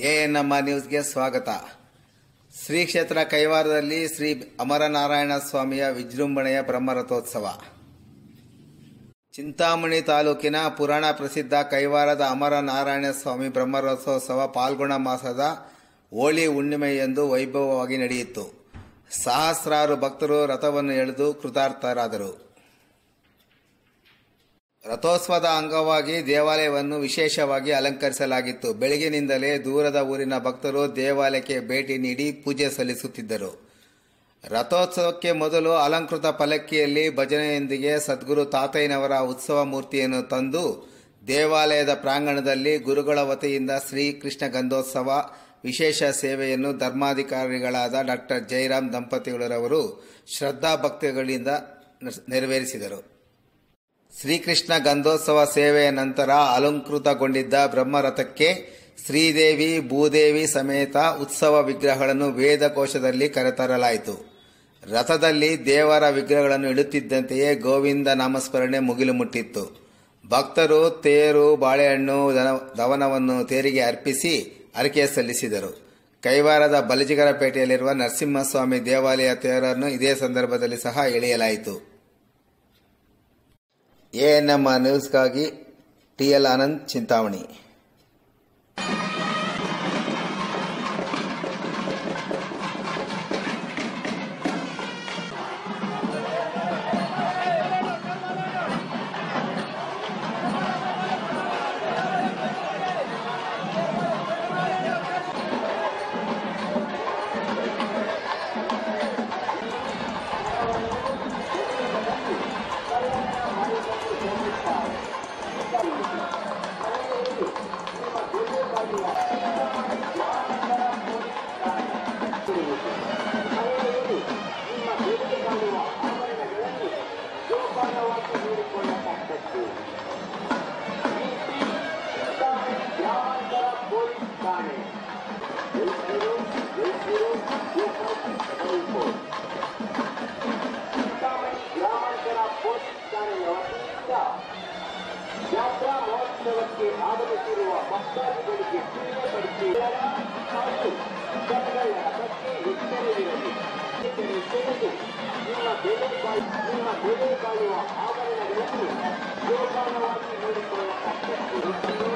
ಎಎನ್ಎಂಆ ನ್ಯೂಸ್ಗೆ ಸ್ವಾಗತ. ಶ್ರೀ ಕ್ಷೇತ್ರ ಕೈವಾರದಲ್ಲಿ ಶ್ರೀ ಅಮರನಾರಾಯಣ ಸ್ವಾಮಿಯ ವಿಜೃಂಭಣೆಯ ಬ್ರಹ್ಮರಥೋತ್ಸವ. ಚಿಂತಾಮಣಿ ತಾಲೂಕಿನ ಪುರಾಣ ಪ್ರಸಿದ್ಧ ಕೈವಾರದ ಅಮರನಾರಾಯಣ ಸ್ವಾಮಿ ಬ್ರಹ್ಮರಥೋತ್ಸವ ಪಾಲ್ಗುಣ ಮಾಸದ ಹೋಳಿ ಹುಣ್ಣಿಮೆಯಂದು ವೈಭವವಾಗಿ ನಡೆಯಿತು. ಸಹಸ್ರಾರು ಭಕ್ತರು ರಥವನ್ನು ಎಳೆದು ಕೃತಾರ್ಥರಾದರು. ರಥೋತ್ಸವದ ಅಂಗವಾಗಿ ದೇವಾಲಯವನ್ನು ವಿಶೇಷವಾಗಿ ಅಲಂಕರಿಸಲಾಗಿತ್ತು. ಬೆಳಗಿನಿಂದಲೇ ದೂರದ ಊರಿನ ಭಕ್ತರು ದೇವಾಲಯಕ್ಕೆ ಭೇಟಿ ನೀಡಿ ಪೂಜೆ ಸಲ್ಲಿಸುತ್ತಿದ್ದರು. ರಥೋತ್ಸವಕ್ಕೆ ಮೊದಲು ಅಲಂಕೃತ ಫಲಕ್ಕಿಯಲ್ಲಿ ಭಜನೆಯೊಂದಿಗೆ ಸದ್ಗುರು ತಾತಯ್ಯನವರ ಉತ್ಸವ ಮೂರ್ತಿಯನ್ನು ತಂದು ದೇವಾಲಯದ ಪ್ರಾಂಗಣದಲ್ಲಿ ಗುರುಗಳ ವತಿಯಿಂದ ಶ್ರೀಕೃಷ್ಣ ಗಂಧೋತ್ಸವ, ವಿಶೇಷ ಸೇವೆಯನ್ನು ಧರ್ಮಾಧಿಕಾರಿಗಳಾದ ಡಾಕ್ಟರ್ ಜಯರಾಮ್ ದಂಪತಿಗಳವರು ಶ್ರದ್ಧಾ ಭಕ್ತಿಗಳಿಂದ ನೆರವೇರಿಸಿದರು. ಶ್ರೀಕೃಷ್ಣ ಗಂಧೋತ್ಸವ ಸೇವೆಯ ನಂತರ ಅಲಂಕೃತಗೊಂಡಿದ್ದ ಬ್ರಹ್ಮರಥಕ್ಕೆ ಶ್ರೀದೇವಿ, ಭೂದೇವಿ ಸಮೇತ ಉತ್ಸವ ವಿಗ್ರಹಗಳನ್ನು ವೇದಕೋಶದಲ್ಲಿ ಕರೆತರಲಾಯಿತು. ರಥದಲ್ಲಿ ದೇವರ ವಿಗ್ರಹಗಳನ್ನು ಇಡುತ್ತಿದ್ದಂತೆಯೇ ಗೋವಿಂದ ನಾಮಸ್ಮರಣೆ ಮುಗಿಲು ಮುಟ್ಟಿತ್ತು ಭಕ್ತರು ತೇರು, ಬಾಳೆಹಣ್ಣು ದವನವನ್ನು ತೇರಿಗೆ ಅರ್ಪಿಸಿ ಅರಕೆ ಸಲ್ಲಿಸಿದರು. ಕೈವಾರದ ಬಲಜಿಗರಪೇಟೆಯಲ್ಲಿರುವ ನರಸಿಂಹಸ್ವಾಮಿ ದೇವಾಲಯ ತೇರನ್ನು ಇದೇ ಸಂದರ್ಭದಲ್ಲಿ ಸಹ ಎಳೆಯಲಾಯಿತು. ಎಎನ್ಎಂ ನ್ಯೂಸ್ಗಾಗಿ ಟಿಎಲ್ ಆನಂದ್ ಚಿಂತಾಮಣಿ ಮಹೋತ್ಸವಕ್ಕೆ ಆಗಮಿಸಿರುವ ಭಕ್ತಾದಿಗಳಿಗೆ ತಿಳಿಯಪಡಿಸಿ ಹಾಗೂ ಜನಗಳ ಬಗ್ಗೆ ಎಚ್ಚರವಿರಲಿ ಸೇರಿದು ನಿಮ್ಮ ಬೆಲೆ ನಿಮ್ಮ ಬೆಲೆ ಬಾಳುವ ಆಭರಣಗಳನ್ನು ಜೋಪಾನವಾಗಿ ನೋಡಿಕೊಳ್ಳತಕ್ಕದ್ದು